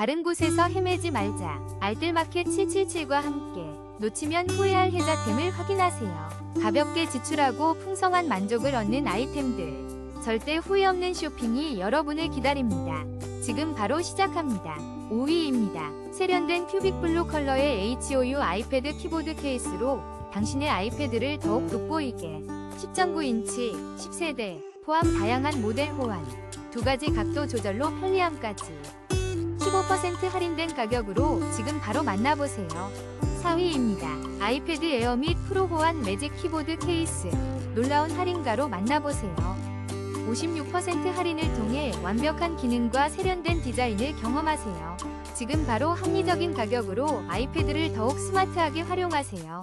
다른 곳에서 헤매지 말자. 알뜰마켓 777과 함께 놓치면 후회할 혜자템을 확인하세요. 가볍게 지출하고 풍성한 만족을 얻는 아이템들. 절대 후회 없는 쇼핑이 여러분을 기다립니다. 지금 바로 시작합니다. 5위입니다. 세련된 큐빅 블루 컬러의 HOU 아이패드 키보드 케이스로 당신의 아이패드를 더욱 돋보이게 10.9인치 10세대 포함 다양한 모델 호환 두 가지 각도 조절로 편리함까지 15% 할인된 가격으로 지금 바로 만나보세요. 4위입니다. 아이패드 에어 및 프로 호환 매직 키보드 케이스 놀라운 할인가로 만나보세요. 56% 할인을 통해 완벽한 기능과 세련된 디자인을 경험하세요. 지금 바로 합리적인 가격으로 아이패드를 더욱 스마트하게 활용하세요.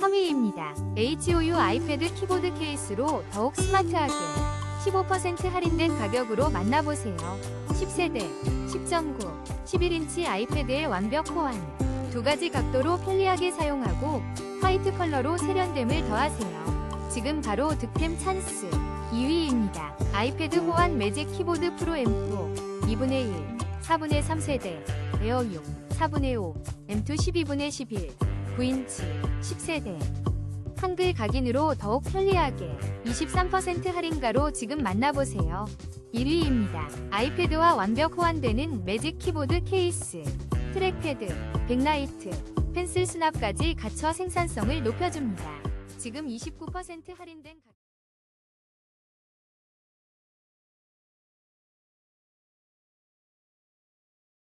3위입니다. HOU 아이패드 키보드 케이스로 더욱 스마트하게 15% 할인된 가격으로 만나보세요. 10세대, 10.9, 11인치 아이패드의 완벽 호환. 두 가지 각도로 편리하게 사용하고 화이트 컬러로 세련됨을 더하세요. 지금 바로 득템 찬스. 2위입니다. 아이패드 호환 매직 키보드 프로 M4 2분의 1, 4분의 3세대, 에어 6, 4분의 5, M2 12분의 11, 9인치, 10세대. 한글 각인으로 더욱 편리하게 23% 할인가로 지금 만나보세요. 1위입니다. 아이패드와 완벽 호환되는 매직 키보드 케이스, 트랙패드, 백라이트, 펜슬 수납까지 갖춰 생산성을 높여줍니다. 지금 29% 할인된